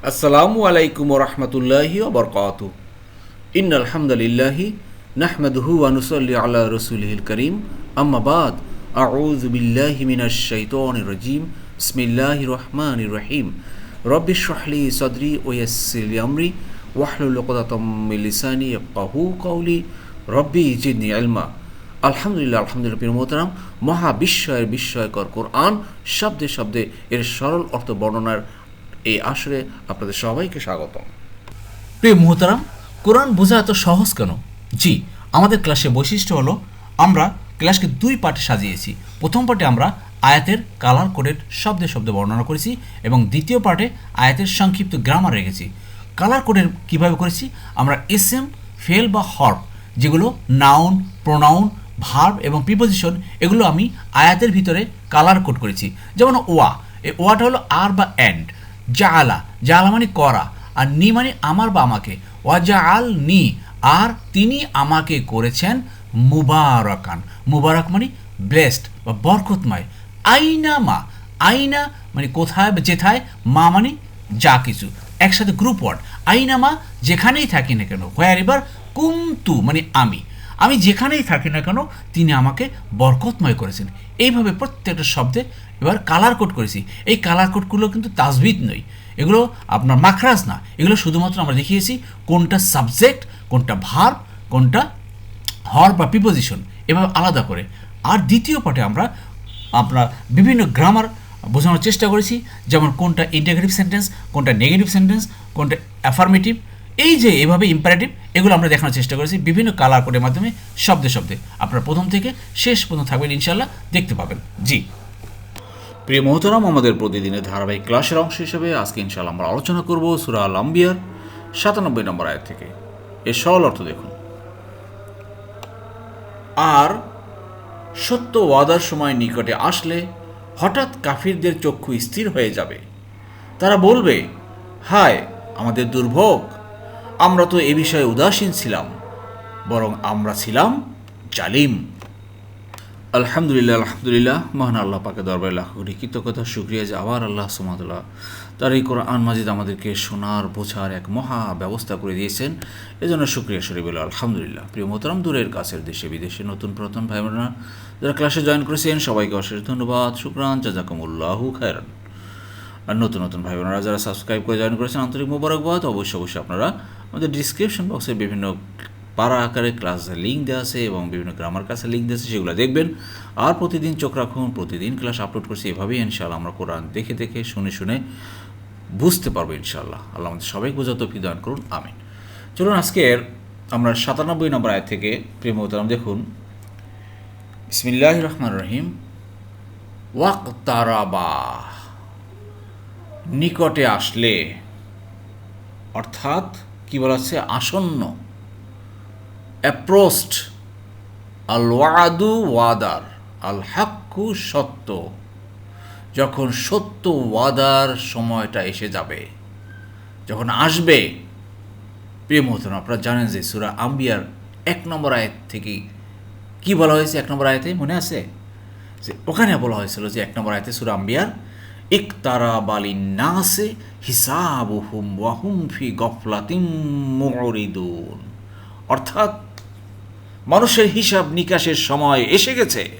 আসসালামু আলাইকুম রহমতুল্লাহি বরকাত। ইন আলহামদুলিল্লাহি নাহমাদুহু আনুসল্লি আলা রসুলহিল করিম। আম্মাবাদ আউযু বিল্লাহি মিনাশ শাইতানির রাজিম। বিসমিল্লাহির রহমানির রহিম। রব্বি শরহলি সদরি ওয়া ইয়াসসির লি আমরি ওয়াহলুল উকদাতাম মিন লিসানি ইয়াফকাহু কওলি। রব্বি জিদনি ইলমা। আলহামদুলিল্লাহ আলহামদুলিল্লাহ, প্রিয় মোহতারাম। মহাবিস্ময়ের বিস্ময়কর কোরআন শব্দে শব্দে এর সরল অর্থ বর্ণনার এই আসরে আপনাদের সবাইকে স্বাগতম। প্রিয় মুহতারাম, কোরআন বোঝা এত সহজ কেন? জি, আমাদের ক্লাসের বৈশিষ্ট্য হলো, আমরা ক্লাসকে দুই পার্টে সাজিয়েছি। প্রথম পার্টে আমরা আয়াতের কালার কোডের শব্দে শব্দে বর্ণনা করেছি এবং দ্বিতীয় পার্টে আয়াতের সংক্ষিপ্ত গ্রামার রেখেছি। কালার কোডের কীভাবে করেছি? আমরা এস এম, ফেল বা হর্প যেগুলো নাউন প্রোনাউন ভার্ব এবং প্রিপোজিশন এগুলো আমি আয়াতের ভিতরে কালার কোড করেছি। যেমন ওয়া, এই ওয়াটা হলো আর বা অ্যান্ড জালা জালা মানে করা, আর নি মানে আমার বা আমাকে। ওয়াজা আল নি আর তিনি আমাকে করেছেন মুবারকান। মুবারক মানে ব্লেসড বা বরকতময়। আইনা মা, আইনা মানে কোথায় যেথায়, মা মানে যা কিছু। একসাথে গ্রুপ ওয়ার্ড আইনা মা যেখানেই থাকি না কেন হোয়ার এবার কুমতু মানে আমি। আমি যেখানেই থাকি না কেন, তিনি আমাকে বরকতময় করেছেন। এইভাবে প্রত্যেকটা শব্দে এবার কালার কোড করেছি। এই কালার কোডগুলো কিন্তু তাজবিদ নয়। এগুলো আপনার মাখরাজ না। এগুলো শুধুমাত্র আমরা দেখিয়েছি কোনটা সাবজেক্ট কোনটা ভার কোনটা হর বা প্রিপোজিশন এভাবে আলাদা করে। আর দ্বিতীয় পার্টে আমরা আপনার বিভিন্ন গ্রামার বোঝানোর চেষ্টা করেছি। যেমন কোনটা ইন্টাগ্রেটিভ সেন্টেন্স কোনটা নেগেটিভ সেন্টেন্স কোনটা অ্যাফার্মেটিভ এই যে এভাবে ইম্পারেটিভ এগুলো আমরা দেখানোর চেষ্টা করেছি বিভিন্ন কালার কোডের মাধ্যমে, শব্দে শব্দে। আপনারা প্রথম থেকে শেষ পর্যন্ত থাকবেন ইনশাল্লাহ দেখতে পাবেন। জি। প্রিয় মোহতারাম, আমাদের প্রতিদিনের ধারাবাহিক ক্লাসের অংশ হিসেবে আজকে ইনশাল্লাহ আমরা আলোচনা করব সুরা আল আম্বিয়ার সাতানব্বই নম্বর আয়াত থেকে। এর সরল অর্থ দেখুন। আর সত্য ওয়াদার সময় নিকটে আসলে হঠাৎ কাফিরদের চক্ষু স্থির হয়ে যাবে। তারা বলবে, হায়, আমাদের দুর্ভোগ। আমরা তো এ বিষয়ে উদাসীন ছিলাম, বরং আমরা ছিলাম জালিম। আলহামদুলিল্লাহ আলহামদুলিল্লাহ, মহান আল্লাহ পাকে দরবারে লাখ কোটি কৃতজ্ঞতা, শুক্রিয়া যে আবার আল্লাহ সুমাদুল্লাহ তার এই কোরআন মাজিদ আমাদেরকে শোনার, বোঝার এক মহা ব্যবস্থা করে দিয়েছেন। এজন্য শুক্রিয়া শরীফ আলহামদুলিল্লাহ। প্রিয় মোহতারাম, দূরের কাছের দেশে, বিদেশে নতুন প্রথম ভাই বোনেরা যারা ক্লাসে জয়েন করেছেন, সবাইকে অশেষ ধন্যবাদ, শুক্রান, জাজাকুমুল্লাহু খায়রান। আর নতুন নতুন ভাই বোনেরা যারা সাবস্ক্রাইব করে জয়েন করেছেন, আন্তরিক মোবারকবাদ, অবশ্যই অবশ্যই আপনারা আমাদের ডিসক্রিপশন বক্সে বিভিন্ন পাড়া আকারে ক্লাসের লিঙ্ক দেওয়া আছে এবং বিভিন্ন গ্রামার ক্লাসের লিঙ্ক দেওয়া আছে, সেগুলো দেখবেন। আর প্রতিদিন চোখ রাখুন, প্রতিদিন ক্লাস আপলোড করছি এভাবেই, ইনশাআল্লাহ আমরা কোরআন দেখে দেখে, শুনে শুনে বুঝতে পারব ইনশাআল্লাহ। আল্লাহ আমাদের সবাই বোঝা তো দান করুন, আমিন। চলুন আজকের আমরা সাতানব্বই নম্বর আয় থেকে প্রেম দেখুন। ইসমিল্লাহ রহমান রহিম। ওয়াক তারাবা নিকটে আসলে, অর্থাৎ কি বলা হচ্ছে আসন্ন। অ্যাপ্রোস্ট আল ওয়াদু ওয়াদার আল হাক্কু সত্য, যখন সত্য ওয়াদার সময়টা এসে যাবে, যখন আসবে, প্রিয় মহতন আপনারা জানেন যে সুরা আম্বিয়ার এক নম্বর আয়াত থেকে কি বলা হয়েছে? এক নম্বর আয়াতে মনে আছে? যে ওখানে বলা হয়েছিল যে এক নম্বর আয়াতে সুরা আম্বিয়ার, ইকতারা বালি নাসে হিসাবুহুম ওয়াহুম ফি গফলাতিম অর্থাৎ মানুষের হিসাব নিকাশের সময় এসে গেছে।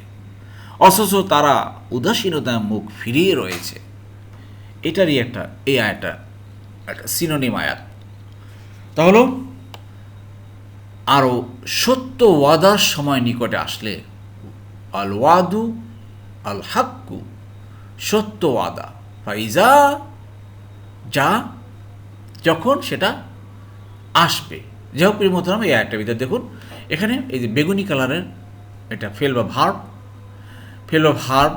অথচ তারা উদাসীনতায় মুখ ফিরিয়ে রয়েছে। এটারই একটা এই আয়াটা, একটা সিনোনিম আয়াত। তাহলে আরও সত্য ওয়াদার সময় নিকটে আসলে আল ওয়াদু আল হাক্কু সত্য ওয়াদা। ফাইজা, যা যখন সেটা আসবে। যাই হোক প্রিয় মতরাম এই একটা ভিতরে দেখুন এখানে এই যে বেগুনি কালারের এটা ফেল বা ভার্ব ফেল বা ভার্ব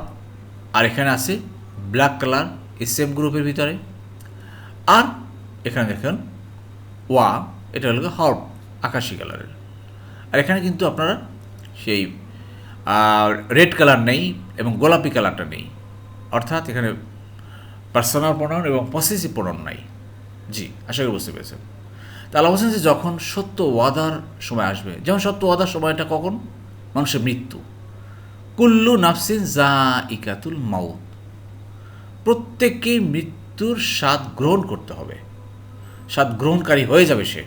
আর এখানে আছে ব্ল্যাক কালার এই সেম গ্রুপের ভিতরে। আর এখানে দেখেন, ওয়া, এটা হলো হর্ব আকাশি কালারের। আর এখানে কিন্তু আপনারা সেই রেড কালার নেই এবং গোলাপি কালারটা নেই। অর্থাৎ এখানে পার্সোনাল প্রণয়ন এবং পসেসিভ প্রণয়ন নাই। জি, আশা করি বুঝতে পেরেছেন। তাহলে বলছেন যে যখন সত্য ওয়াদার সময় আসবে, যেমন সত্য ওয়াদার সময়টা কখন? মানুষের মৃত্যু। কুল্লু নাফসিন জা ইকাতুল মাউত। প্রত্যেককেই মৃত্যুর স্বাদ গ্রহণ করতে হবে। স্বাদ গ্রহণকারী হয়ে যাবে সে।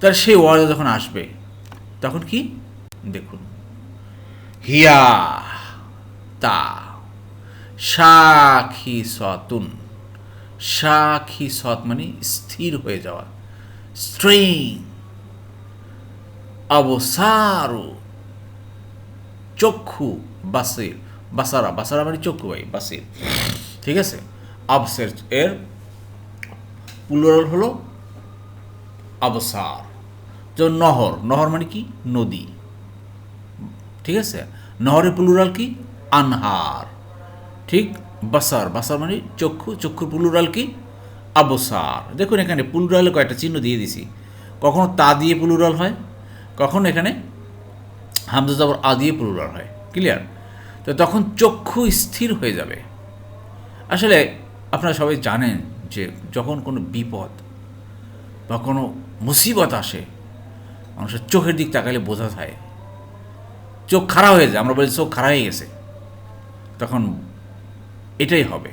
তার সেই ওয়াদা যখন আসবে, তখন কি? দেখুন। হিয়া তা সাক্ষী সতুন। সাক্ষী সৎ মানে স্থির হয়ে যাওয়া। স্ট্রেং অবসারু চক্ষু বাসির। বাসারা বাসারা মানে চক্ষু ভাই, বাসির। ঠিক আছে? আবসের এর প্লুরাল হলো আবসার যেমন নহর নহর মানে কি? নদী। ঠিক আছে? নহরের প্লুরাল কি? আনহার। ঠিক? বাসার বাসার মানে চক্ষু। চক্ষুর প্লুরাল কি? আবসার দেখুন এখানে প্লুরালে কয়েকটা চিহ্ন দিয়ে দিছি। কখনো তা দিয়ে প্লুরাল হয়, কখনো এখানে হামজা আ দিয়ে প্লুরাল হয়। ক্লিয়ার তো তখন চক্ষু স্থির হয়ে যাবে। আসলে আপনারা সবাই জানেন যে যখন কোনো বিপদ বা কোনো মুসিবত আসে, মানুষের চোখের দিক তাকালে বোঝা যায়, চোখ খারাপ হয়ে যায়। আমরা বলি চোখ খারাপ হয়ে গেছে। তখন এটাই হবে।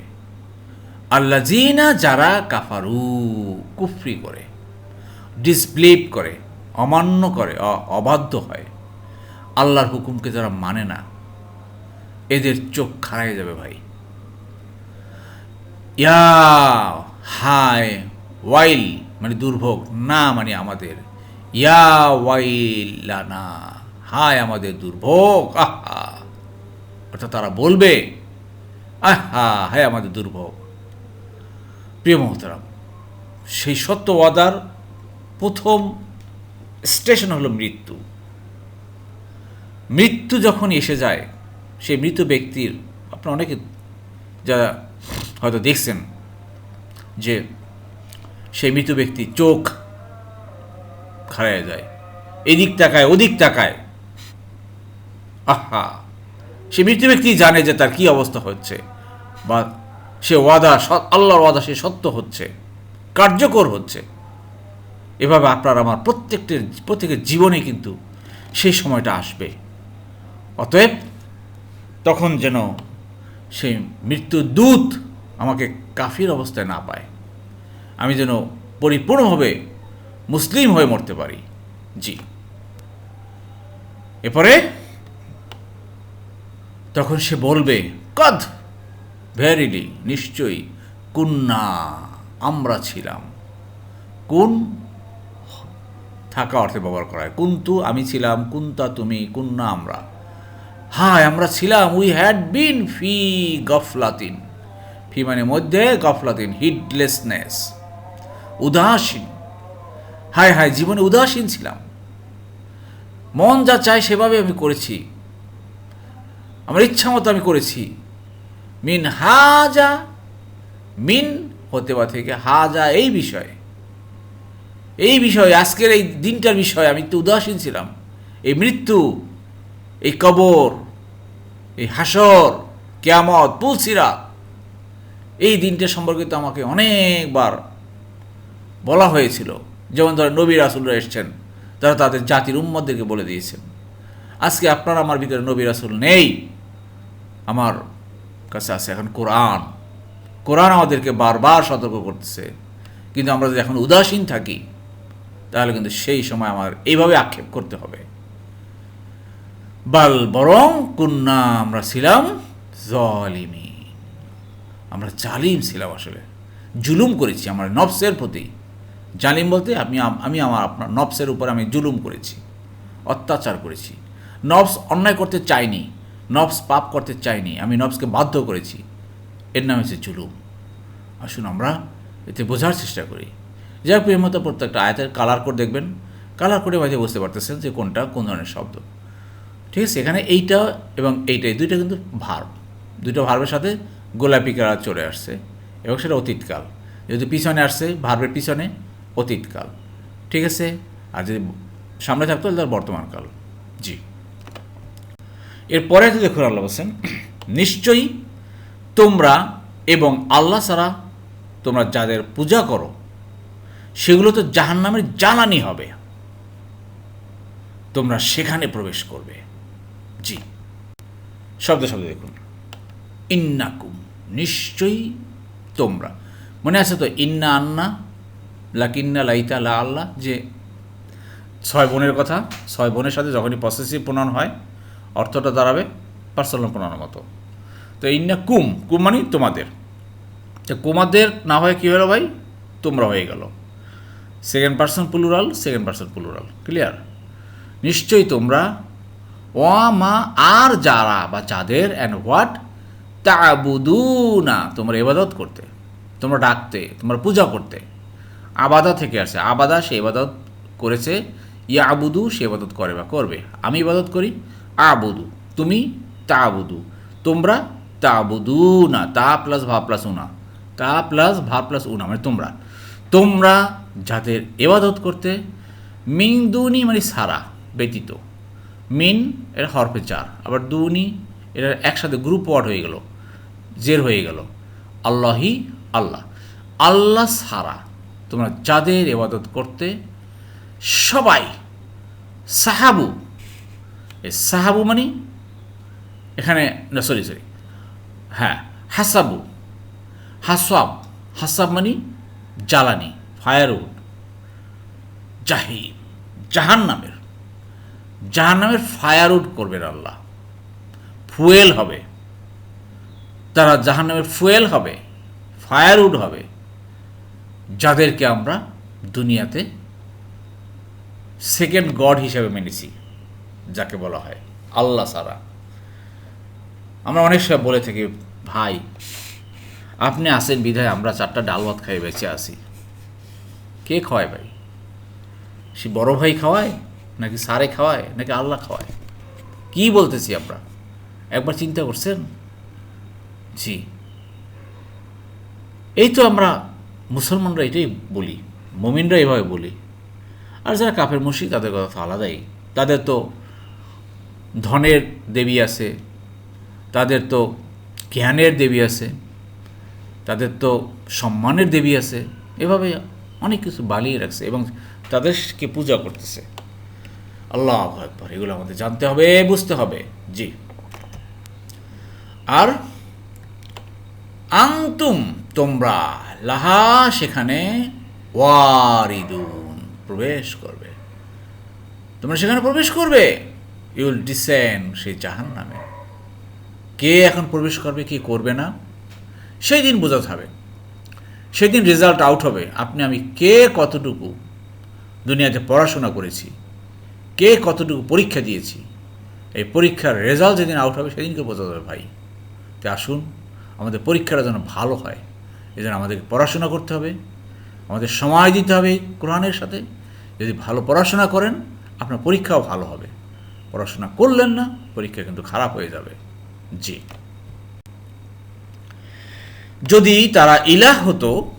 আল্লা জিনা যারা কাফারু, কুফরি করে ডিসপ্লেভ করে, অমান্য করে অবাধ্য হয়, আল্লাহর হুকুমকে যারা মানে না, এদের চোখ খারাই যাবে ভাই। ইয়া, হায়, ওয়াইল মানে দুর্ভোগ, না মানে আমাদের। ইয়া, ওয়াইলানা, হায় আমাদের দুর্ভোগ, আহা। অর্থাৎ তারা বলবে, আহা, হায় আমাদের দুর্ভোগ। প্রিয় মহতারাম, সেই সত্যবাদার প্রথম স্টেশন হলো মৃত্যু। মৃত্যু যখন এসে যায়, সেই মৃত ব্যক্তির, আপনারা অনেকে যারা হয়তো দেখছেন যে সেই মৃত ব্যক্তি চোখ খারায় যায়, এদিক তাকায়, ওদিক তাকায়। আহা! সে মৃত ব্যক্তি জানে যে তার কি অবস্থা হচ্ছে বা সে ওয়াদা আল্লাহর ওয়াদা সে সত্য হচ্ছে, কার্যকর হচ্ছে। এভাবে আপনার আমার প্রত্যেকটির, প্রত্যেকের জীবনে কিন্তু সেই সময়টা আসবে। অতএব তখন যেন সেই মৃত্যুর দূত আমাকে কাফির অবস্থায় না পায়। আমি যেন পরিপূর্ণভাবে মুসলিম হয়ে মরতে পারি। জি। এরপরে তখন সে বলবে, কদ ভ্যারিলি নিশ্চয়ই, কুন্না, আমরা ছিলাম। কোন থাকা অর্থে ব্যবহার করা হয়। কুন্তু, আমি ছিলাম, কুন্তা, তুমি, কুন্না, আমরা। হায়, আমরা ছিলাম উই হ্যাড বিন ফি গফলাতিন। ফি মানে মধ্যে, গফলাতিন হিডলেসনেস উদাসীন। হায় হায়, জীবনে উদাসীন ছিলাম। মন যা চায় সেভাবে আমি করেছি। আমার ইচ্ছা মতো আমি করেছি। মিন হাজা, মিন হতে বা থেকে হাজা, এই বিষয়ে। এই বিষয়ে, আজকের এই দিনটার বিষয়ে আমি তো উদাসীন ছিলাম। এই মৃত্যু, এই কবর, এই হাসর, কেয়ামত পুলসিরা এই দিনটা সম্পর্কে তো আমাকে অনেকবার বলা হয়েছিল। যেমন ধরেন নবী রাসুলরা এসছেন, তারা তাদের জাতির উম্মদদেরকে বলে দিয়েছেন। আজকে আপনার আমার ভিতরে নবী রাসুল নেই। আমার কাছে আছে। এখন কোরআন কোরআন আমাদেরকে বারবার সতর্ক করতেছে। কিন্তু আমরা যদি এখন উদাসীন থাকি, তাহলে কিন্তু সেই সময় আমার এইভাবে আক্ষেপ করতে হবে। বাল বরং কুন্না, আমরা ছিলাম জলিমি। আমরা জালিম ছিলাম আসলে। জুলুম করেছি আমার নফসের প্রতি। জালিম বলতে আমি আমি আমার আপনার নফসের উপর আমি জুলুম করেছি, অত্যাচার করেছি। নফস অন্যায় করতে চাইনি। নফস পাপ করতে চাইনি, আমি নফসকে বাধ্য করেছি। এর নাম হচ্ছে জুলুম। আসুন আমরা এতে বোঝার চেষ্টা করি। যাই হোক মতো, প্রত্যেকটা আয়াতের কালার কোড দেখবেন। কালার কোডে মাঝে বুঝতে পারতেছেন যে কোনটা কোন ধরনের শব্দ। ঠিক আছে, এখানে এইটা এবং এইটাই দুইটা কিন্তু ভার্ব দুইটা ভার্বের সাথে গোলাপি কালার চলে আসছে এবং সেটা অতীতকাল। যদি পিছনে আসছে ভার্বের পিছনে অতীতকাল। ঠিক আছে, আর যদি সামনে থাকতো তাহলে বর্তমানকাল জি। এরপরে দেখুন আল্লাহ বলছেন, নিশ্চয়ই তোমরা এবং আল্লাহ ছাড়া তোমরা যাদের পূজা করো, সেগুলো তো জাহান্নামের জ্বালানি হবে। তোমরা সেখানে প্রবেশ করবে। জি। শব্দ শব্দ দেখুন। ইন্নাকুম, নিশ্চয়ই তোমরা। মনে আছে তো ইন্না আন্না লাকিন্না লাইতা, লা আল্লাহ, যে ছয় বোনের কথা, ছয় বোনের সাথে যখনই পসেসিভ প্রণয়ন হয় অর্থটা দাঁড়াবে পার্সোনাল প্রণয়নের মতো। তো ইন্না কুম কুম মানে তোমাদের। তো কুমাদের না হয়ে কী হলো ভাই? তোমরা হয়ে গেল। Second person plural second person plural clear নিশ্চয়ই তোমরা ও মা, আর যারা বা যাদের অ্যান্ড হোয়াট তাবুদুনা, তোমরা ইবাদত করতে, তোমরা ডাকতে, তোমরা পূজা করতে। আবাদা থেকে আসে, আবাদা সে ইবাদত করেছে ইয়া আবুদু সে ইবাদত করে বা করবে। আমি ইবাদত করি আবুদু। তুমি তা তাবুদু। তোমরা তা তাবুদু না তা প্লাস ভা প্লাস উনা। তা প্লাস ভা প্লাস উনা মানে তোমরা। তোমরা যাদের এবাদত করতে, মিন দুনি মানে সারা, ব্যতীত। মিন এর হরফে চার আবার দুনি এটা একসাথে গ্রুপ ওয়ার্ড হয়ে গেল, জের হয়ে গেল। আল্লাহি আল্লাহ। আল্লাহ সারা। তোমরা যাদের এবাদত করতে, সবাই সাহাবু সাহাবু মানে? এখানে, না সরি সরি হ্যাঁ হাসাবু। হাসাব হাসাব মানে? জ্বালানি ফায়ারউড জাহির জাহান নামের জাহান নামের ফায়ারউড করবেন আল্লাহ। ফুয়েল হবে। তারা জাহান নামের ফুয়েল হবে ফায়ারউড হবে। যাদেরকে আমরা দুনিয়াতে সেকেন্ড গড হিসেবে মেনেছি। যাকে বলা হয়, আল্লাহ সারা আমরা অনেক সময় বলে থাকি, ভাই, আপনি আসেন বিধায় আমরা চারটা ডাল ভাত খাই বেঁচে আসি কে খাওয়ায় ভাই? সে বড় ভাই খাওয়ায়, নাকি সারে খাওয়ায়, নাকি আল্লাহ খাওয়ায়? কি বলতেছি আমরা? একবার চিন্তা করছেন? জি। এই তো আমরা মুসলমানরা এটাই বলি, মমিনরা এভাবে বলি। আর যারা কাফের মুশি তাদের কথা তো আলাদাই। তাদের তো ধনের দেবী আছে, তাদের তো জ্ঞানের দেবী আছে, তাদের তো সম্মানের দেবী আছে, এভাবে অনেক কিছু বালিয়ে রাখছে এবং তাদেরকে পূজা করতেছে। আল্লাহ একবার এগুলো আমাদের জানতে হবে, বুঝতে হবে। জি। আর আংতুম তোমরা, লাহা সেখানে ওয়ারিদুন, প্রবেশ করবে। তোমরা সেখানে প্রবেশ করবে। ইউল ডিসেন সেই জাহান নামে কে এখন প্রবেশ করবে, কে করবে না, সেই দিন বোঝাতে হবে। সেদিন রেজাল্ট আউট হবে, আপনি, আমি কে কতটুকু দুনিয়াতে পড়াশোনা করেছি, কে কতটুকু পরীক্ষা দিয়েছি, এই পরীক্ষার রেজাল্ট যেদিন আউট হবে, সেদিনকে বোঝা যাবে ভাই। তো আসুন, আমাদের পরীক্ষাটা যেন ভালো হয় এই জন্য আমাদেরকে পড়াশোনা করতে হবে, আমাদের সময় দিতে হবে কোরআনের সাথে। যদি ভালো পড়াশোনা করেন, আপনার পরীক্ষাও ভালো হবে। পড়াশোনা করলেন না, পরীক্ষা কিন্তু খারাপ হয়ে যাবে। জি। যদি তারা ইলাহ হতো,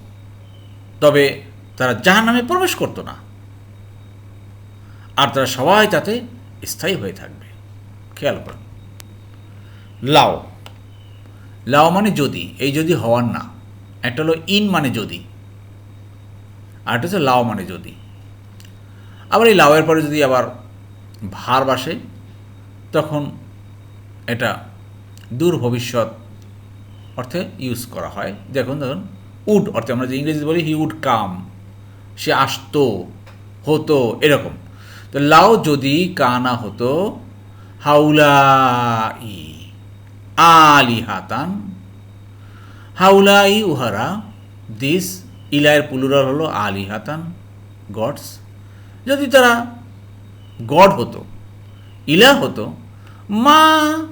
তবে তারা জাহান নামে প্রবেশ করতো না। আর তারা সবাই তাতে স্থায়ী হয়ে থাকবে। খেয়াল করুন লাও। লাও মানে যদি, এই যদি হওয়ার না। একটা হলো ইন মানে যদি। আর একটা হচ্ছে লাও মানে যদি। আবার এই লাউয়ের পরে যদি আবার ভার বাসে, তখন এটা দূর ভবিষ্যৎ অর্থে ইউজ করা হয়। দেখুন দেখুন উড অর্থে আমরা যে ইংরেজি বলি হি উড কাম সে আসতো, হতো, এরকম। তো লাও যদি কানা হতো হাউলা ই আলি হাতান হাউলাই উহারা দিস ইলায়ের পুলুরাল হলো আলি হাতান গডস যদি তারা গড হতো ইলা হতো, মা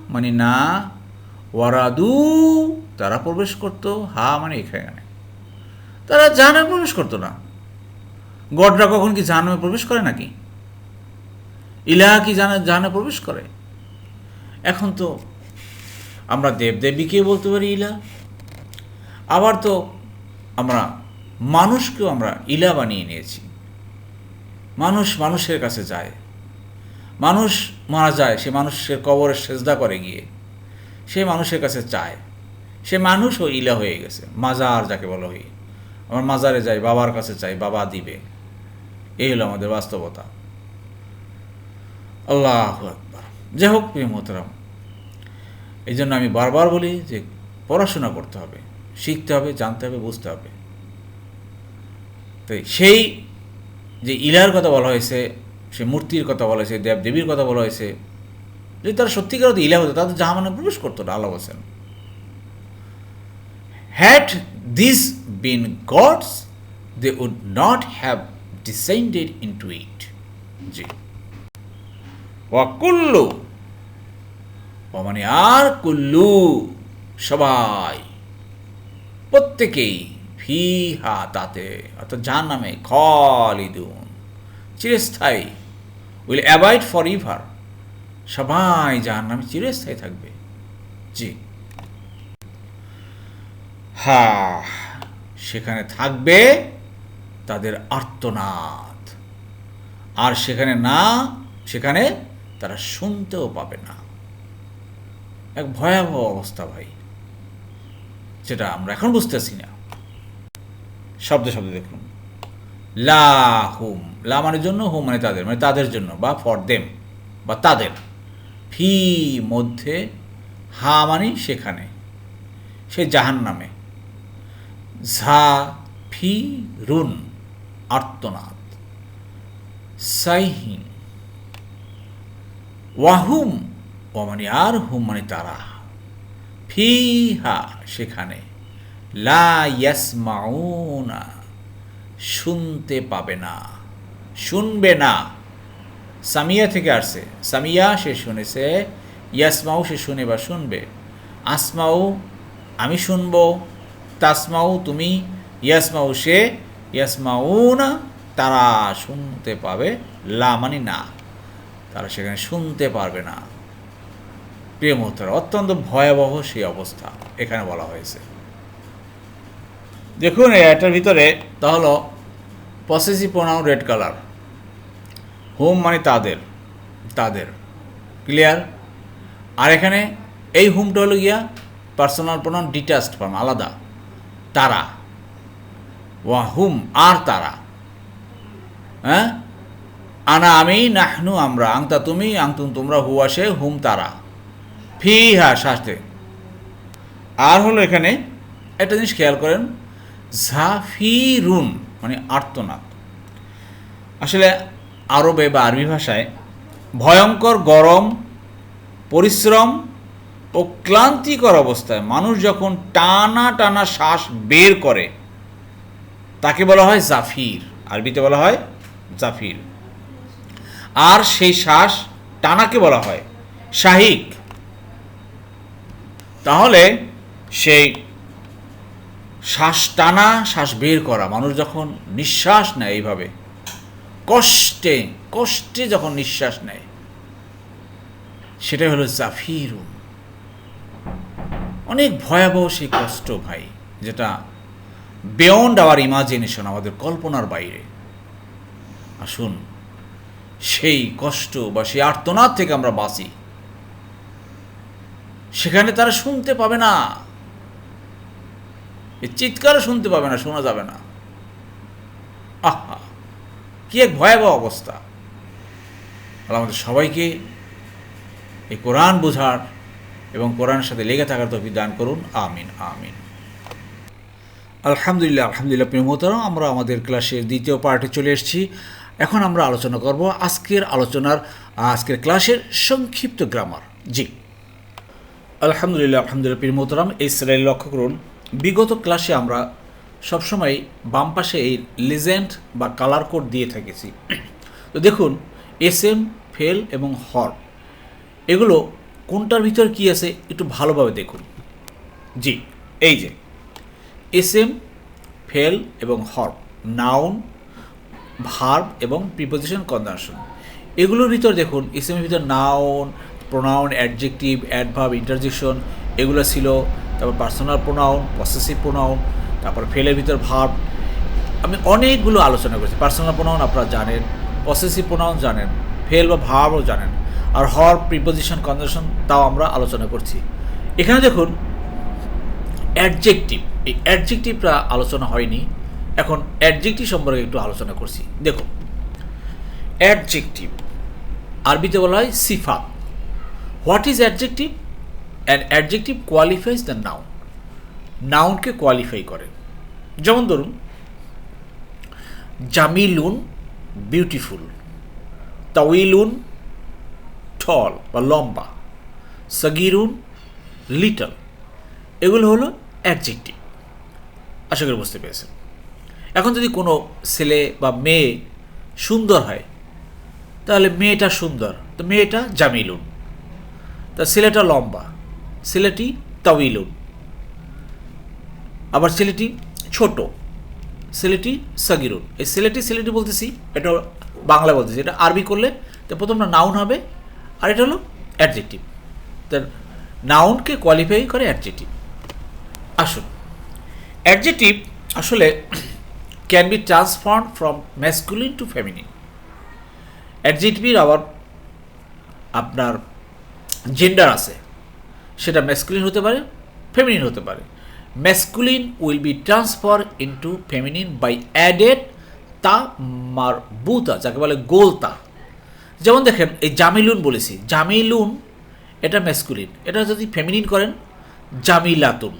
মানে না, ওয়ারাদু তারা প্রবেশ করতো, হা মানে এখানে। তারা জাহান্নামে প্রবেশ করতো না। গডরা কখন কি জাহান্নামে প্রবেশ করে নাকি? ইলাহা কি জানা জাহানে প্রবেশ করে? এখন তো আমরা দেবদেবীকে বলতে পারি ইলা আবার তো আমরা মানুষকেও আমরা ইলা বানিয়ে নিয়েছি। মানুষ মানুষের কাছে যায়। মানুষ মারা যায়, সে মানুষের কবরের সেজদা করে গিয়ে। সে মানুষের কাছে চায়। সে মানুষও ইলা হয়ে গেছে, মাজার যাকে বলা হয় আমার মাজারে যাই, বাবার কাছে চাই, বাবা দিবে। এই হলো আমাদের বাস্তবতা। আল্লাহ আকবার। যাই হোক, প্রিয় মোহতারাম এই জন্য আমি বারবার বলি যে পড়াশোনা করতে হবে, শিখতে হবে, জানতে হবে, বুঝতে হবে। তো সেই যে ইলার কথা বলা হয়েছে সে মূর্তির কথা বলা হয়েছে দেব দেবীর কথা বলা হয়েছে। যদি তারা সত্যিকার অর্থে ইলা হতো তাদের জাহামানে প্রবেশ করতো না, আল্লাহ বলছেন had this been gods they would not have descended into it জি। ওয়াকুল্লু মানে আর কুল্লু, সবাই। প্রত্যেকেই ফি হা তাতে, অর্থাৎ যার নামে খলিদুন, চিরস্থায়ী। উইল অ্যাভয়েড ফর ইভার সবাই যার নামে চিরস্থায়ী থাকবে। জি। হা, সেখানে থাকবে তাদের আর্তনাদ। আর সেখানে না, সেখানে তারা শুনতেও পাবে না। এক ভয়াবহ অবস্থা ভাই, যেটা আমরা এখন বুঝতেছি না। শব্দ শব্দ দেখুন। লা হুম লা মানে জন্য হুম মানে তাদের মানে তাদের জন্য, বা ফর দেম বা তাদের। ফি মধ্যে হা মানে সেখানে, সে জাহান নামে ঝা, ফি, রুন, আর্তনাদ। সাইহিন ওয়াহুম ও মানে আর, হুম মানে তারা। ফি হা সেখানে। লা ইয়াসমাউনা, শুনতে পাবে না। শুনবে না। সামিয়া থেকে আসছে। সামিয়া, সে শুনেছে। ইয়াসমাউ, সে শুনে বা শুনবে। আসমাউ, আমি শুনব। তাসমাউ, তুমি। ইয়াসমাউ, সে। ইয়াসমাও না, তারা শুনতে পাবে। লা মানে না। তারা সেখানে শুনতে পারবে না। প্রিয় মুহূর্তের অত্যন্ত ভয়াবহ সেই অবস্থা এখানে বলা হয়েছে। দেখুন, এটার ভিতরে তা হলো পসেসিভ প্রোনাউন রেড কালার। হোম মানে তাদের তাদের। ক্লিয়ার? আর এখানে এই হোমটা হলো গিয়া পার্সোনাল প্রোনাউন ডিটাচড ফর্ম, আলাদা। তারা। ওয়া হুম, আর তারা। হ্যাঁ? আনা আমি, নাহনু আমরা, আংতা তুমি আংতুম তোমরা হুয়া সে হুম তারা। ফি হা শাস্তে। আর হলো এখানে একটা জিনিস খেয়াল করেন ঝা ফি ঝাফিরুন মানে আর্তনাদ। আসলে আরবে বা আরবি ভাষায় ভয়ঙ্কর গরম, পরিশ্রম ও ক্লান্তিকর অবস্থায় মানুষ যখন টানা টানা শ্বাস বের করে, তাকে বলা হয় জাফির, আরবিতে বলা হয় জাফির। আর সেই শ্বাস টানাকে বলা হয় শাহিক। তাহলে সেই শ্বাস টানা, শ্বাস বের করা। মানুষ যখন নিঃশ্বাস নেয় এইভাবে, কষ্টে কষ্টে যখন নিঃশ্বাস নেয়, সেটাই হলো জাফিরুন অনেক ভয়াবহ সেই কষ্ট ভাই, যেটা বিয়ন্ড আওয়ার ইমাজিনেশন আমাদের কল্পনার বাইরে। আসুন, সেই কষ্ট বা সেই আর্তনাদ থেকে আমরা বাঁচি। সেখানে তারা শুনতে পাবে না। চিৎকারও শুনতে পাবে না, শোনা যাবে না। আহা, কি এক ভয়াবহ অবস্থা। আমাদের সবাইকে এই কোরআন বোঝার এবং কোরআনের সাথে লেগে থাকার তফি দান করুন। আমিন আমিন। আলহামদুলিল্লাহ আলহামদুলিল্লাহ প্রিয় মোহতারাম আমরা আমাদের ক্লাসের দ্বিতীয় পার্টে চলে এসেছি। এখন আমরা আলোচনা করব আজকের আলোচনার, আজকের ক্লাসের সংক্ষিপ্ত গ্রামার। জি। আলহামদুলিল্লাহ আলহামদুলিল্লাহ প্রিয় মোহতারাম এই স্লাইড লক্ষ্য করুন। বিগত ক্লাসে আমরা সবসময় বাম পাশে এই লিজেন্ড বা কালার কোড দিয়ে থেকেছি। তো দেখুন এস এম ফেল এবং হর, এগুলো কোনটার ভিতর কি আছে একটু ভালোভাবে দেখুন। জি, এই যে এস এম ফেল এবং হর, নাউন, ভার্ব এবং প্রিপোজিশন কনজাংশন, এগুলোর ভিতর দেখুন এস এমের ভিতর noun, pronoun, adjective, adverb, interjection, এগুলো ছিল তারপর পার্সোনাল প্রোনাউন পসেসিভ প্রোনাউন তারপর ফেলের ভিতর ভাব আমি অনেকগুলো আলোচনা করেছি। পার্সোনাল প্রোনাউন আপনারা জানেন পসেসিভ প্রোনাউন জানেন, ফেল বা ভাবও জানেন, আর হর প্রিপোজিশন কনজাংশন তাও আমরা আলোচনা করছি। এখানে দেখুন অ্যাডজেক্টিভ এই অ্যাডজেক্টিভটা আলোচনা হয়নি। এখন অ্যাডজেক্টিভ সম্পর্কে একটু আলোচনা করছি। দেখুন অ্যাডজেক্টিভ আরবিতে বলা হয় সিফা what is adjective and adjective qualifies the noun নাউনকে qualify করে। যেমন ধরুন, জামিলুন বিউটিফুল তাউইলুন টল বা লম্বা, সগিরুন লিটল এগুলো হলো অ্যাডজেক্টিভ আশা করি বুঝতে পেরেছেন। এখন যদি কোনো ছেলে বা মেয়ে সুন্দর হয়, তাহলে মেয়েটা সুন্দর, তো মেয়েটা জামিলুন। তা ছেলেটা লম্বা ছেলেটি তাউইলুন আবার ছেলেটি ছোট ছেলেটি সাগিরুন। এই ছেলেটি ছেলেটি বলতেছি, এটা বাংলা বলতেছি। এটা আরবি করলে তো প্রথমটা নাউন হবে, আর এটা হলো অ্যাডজেক্টিভ তার নাউনকে কোয়ালিফাই করে অ্যাডজেক্টিভ আসুন। অ্যাডজেক্টিভ আসলে can be transform from masculine to feminine অ্যাডজেক্টিভের আবার আপনার জেন্ডার আছে। সেটা ম্যাসকুলিন হতে পারে ফেমিনিন হতে পারে। Masculine will be transfer into feminine by added তা মার বুতা যাকে বলে গোলতা। যেমন দেখেন, এই জামিলুন বলেছি। জামিলুন, এটা ম্যাসকুলিন এটা যদি ফেমিনিন করেন, জামিলাতুন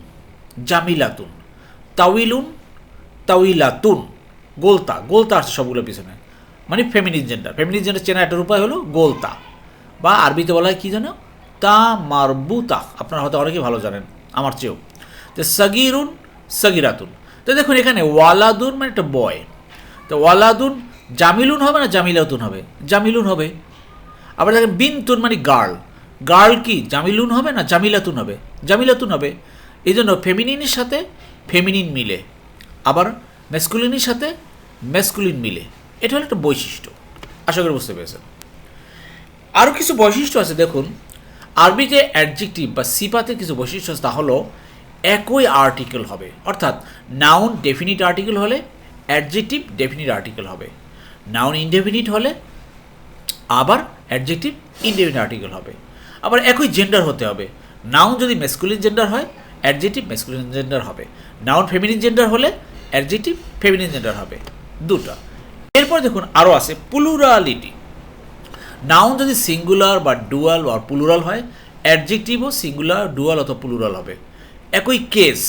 জামিলাতুন। তাউইলুন তাউইলাতুন গোলতা। গোলতা আসছে সবগুলোর পিছনে। মানে ফেমিনিন জেন্ডার ফেমিনিন জেন্ডার চেনা একটা উপায় হলো গোলতা। বা আরবিতে বলা হয় কী জানো তা মারবুতা। আপনারা হয়তো অনেকেই ভালো জানেন, আমার চেয়েও। তো সগিরুন, সগিরাতুন। তো দেখুন এখানে ওয়ালাদুন মানে একটা বয় তো ওয়ালাদুন জামিলুন হবে না জামিলাতুন হবে? জামিলুন হবে। আবার দেখেন বিনতুন মানে গার্ল গার্ল কি? জামিলুন হবে না জামিলাতুন হবে? জামিলাতুন হবে। এই জন্য ফেমিনিনের সাথে ফেমিনিন মিলে। আবার ম্যাসকুলিনের সাথে মেসকুলিন মিলে। এটা হলো একটা বৈশিষ্ট্য। আশা করি বুঝতে পেরেছেন। আরও কিছু বৈশিষ্ট্য আছে, দেখুন। আরবিতে অ্যাডজেক্টিভ বা সিপাতে কিছু বৈশিষ্ট্য তা হলো একই আর্টিকেল হবে। অর্থাৎ নাউন ডেফিনিট আর্টিকেল হলে অ্যাডজেক্টিভ ডেফিনিট আর্টিকেল হবে। নাউন ইনডেফিনিট হলে আবার অ্যাডজেক্টিভ ইনডেফিনিট আর্টিকেল হবে। আবার একই জেন্ডার হতে হবে। নাউন যদি মেসকুলিন জেন্ডার হয় অ্যাডজেক্টিভ মেসকুলিন জেন্ডার হবে। নাউন ফেমিনিন জেন্ডার হলে অ্যাডজেক্টিভ ফেমিনিন জেন্ডার হবে। দুটো। এরপর দেখুন আরও আছে প্লুরালিটি নাউন যদি সিঙ্গুলার বা ডুয়াল বা প্লুরাল হয় অ্যাডজেক্টিভও সিঙ্গুলার ডুয়াল অথবা প্লুরাল হবে। একই কেস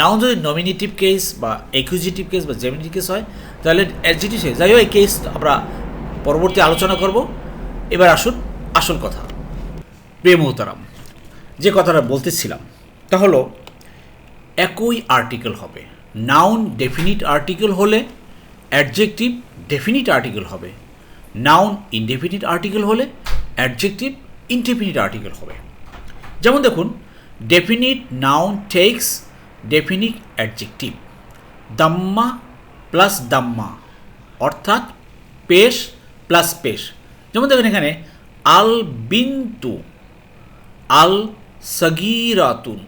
নাউন যদি নমিনেটিভ কেস বা একুজিটিভ কেস বা জেমিনেটিভ কেস হয়, তাহলে অ্যাডজেক্টিভ কেস যাই হোক, এই কেস আমরা পরবর্তী আলোচনা করব। এবার আসুন আসল কথা প্রিয় মোহতারাম যে কথাটা বলতেছিলাম, তা হলো, একই আর্টিকেল হবে। নাউন ডেফিনিট আর্টিকেল হলে অ্যাডজেক্টিভ ডেফিনিট আর্টিকেল হবে। নাউন ইনডেফিনিট আর্টিকেল হলে অ্যাডজেক্টিভ ইনডেফিনিট আর্টিকেল হবে। যেমন দেখুন definite noun takes definite adjective Damma plus দাম্মা, অর্থাৎ পেশ প্লাস পেশ। যেমন দেখুন এখানে, আল বিন্তু, আল সগিরাতুন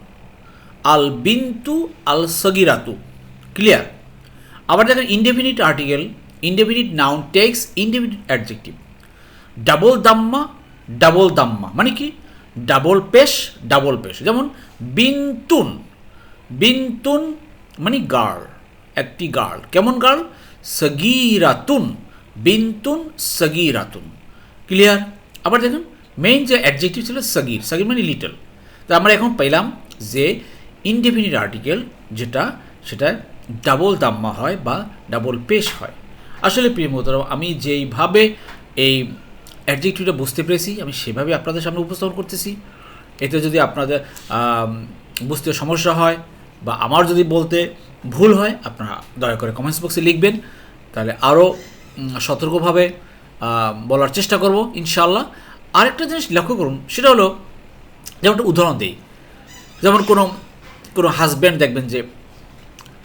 আল বিন্তু, আল সগিরাতু। ক্লিয়ার? আবার দেখেন indefinite article indefinite noun takes indefinite adjective double Damma double দাম্মা মানে কি? ডাবল পেশ ডাবল পেশ যেমন বিন্তুন বিন্তুন মানে গার্ল একটি গার্ল কেমন গার্ল সগিরাতুন বিন্তুন সগিরাতুন। ক্লিয়ার আবার দেখুন মেইন যে অ্যাডজেক্টিভ ছিল সগির সগির মানে লিটল তো আমরা এখন পেলাম যে ইনডেফিনিট আর্টিকেল যেটা সেটা ডাবল দাম্মা হয় বা ডাবল পেশ হয়। আসলে প্রিয় মোহতারাম আমি যেইভাবে এই অ্যাডজেক্টিভটা বুঝতে পেরেছি, আমি সেভাবে আপনাদের সামনে উপস্থাপন করতেছি। এতে যদি আপনাদের বুঝতে সমস্যা হয় বা আমার যদি বলতে ভুল হয়, আপনারা দয়া করে কমেন্টস বক্সে লিখবেন। তাহলে আরও সতর্কভাবে বলার চেষ্টা করব ইনশাল্লাহ আরেকটা জিনিস লক্ষ্য করুন, সেটা হলো, যেমন একটা উদাহরণ দিই। যেমন কোনো কোনো হাজব্যান্ড দেখবেন যে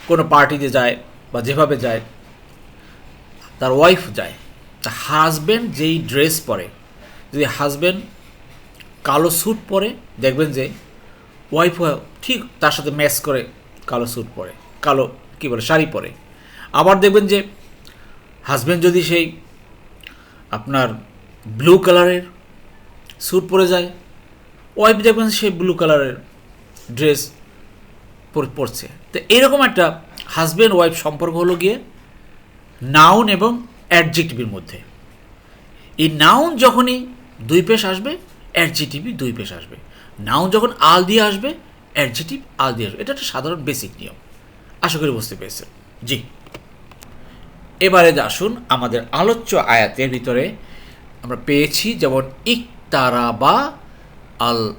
কোনো পার্টিতে যায় বা যেভাবে যায় তার ওয়াইফ যায়। তা হাজব্যান্ড যেই ড্রেস পরে, যদি হাজব্যান্ড কালো স্যুট পরে, দেখবেন যে ওয়াইফ ঠিক তার সাথে ম্যাচ করে কালো স্যুট পরে, কালো কী বলে, শাড়ি পরে। আবার দেখবেন যে হাজব্যান্ড যদি সেই আপনার ব্লু কালারের স্যুট পরে যায় ওয়াইফ দেখবেন সেই ব্লু কালারের ড্রেস পরছে। তো এরকম একটা হাজব্যান্ড ওয়াইফ সম্পর্ক হলো গিয়ে নাউন এবং অ্যাডজেক্টিভের মধ্যে। এই নাউন যখনই দুই পেশ আসবে অ্যাডজেক্টিভই দুই পেশ আসবে। নাউন যখন আল দিয়ে আসবে অ্যাডজেক্টিভ আল দিয়ে আসবে। এটা একটা সাধারণ বেসিক নিয়ম। আশা করি বুঝতে পেরেছেন। জি। এবারে আসুন আমাদের আলোচ্য আয়াতের ভিতরে আমরা পেয়েছি যেমন ইকতারা বা আল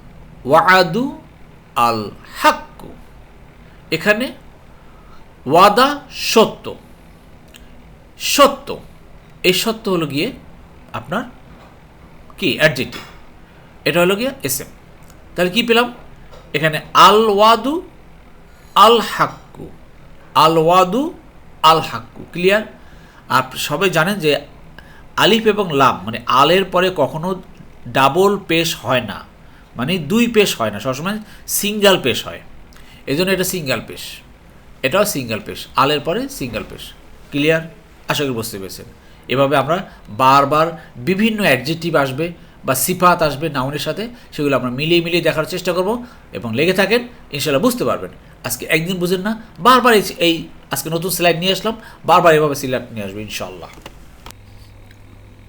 ওয়াদু, আল হাক্কু। এখানে ওয়াদা সত্য। সত্য। এই সত্য হলো গিয়ে আপনার কি? অ্যাডজেক্টিভ এটা হলো গিয়ে এস এম তাহলে কি পেলাম? এখানে আল ওয়াদু আল হাক্কু আল ওয়াদু আল হাক্কু ক্লিয়ার আর সবাই জানেন যে আলিফ এবং লাম মানে আলের পরে কখনো ডাবল পেশ হয় না। মানে দুই পেশ হয় না। সবসময় সিঙ্গেল পেশ হয়। এই জন্য এটা সিঙ্গেল পেশ। এটাও সিঙ্গেল পেশ। আলের পরে সিঙ্গেল পেশ। ক্লিয়ার আশা করি বুঝতে পেরেছেন। এভাবে আমরা বারবার বিভিন্ন অ্যাডজেক্টিভ আসবে বা সিফাত আসবে নাউনের সাথে, সেগুলো আমরা মিলিয়ে মিলিয়ে দেখার চেষ্টা করব এবং লেগে থাকেন ইনশাল্লাহ বুঝতে পারবেন। আজকে একদিন বুঝেন না, বারবার এই আজকে নতুন স্লাইড নিয়ে আসলাম, বারবার এভাবে সিলাইড নিয়ে আসবে ইনশাল্লাহ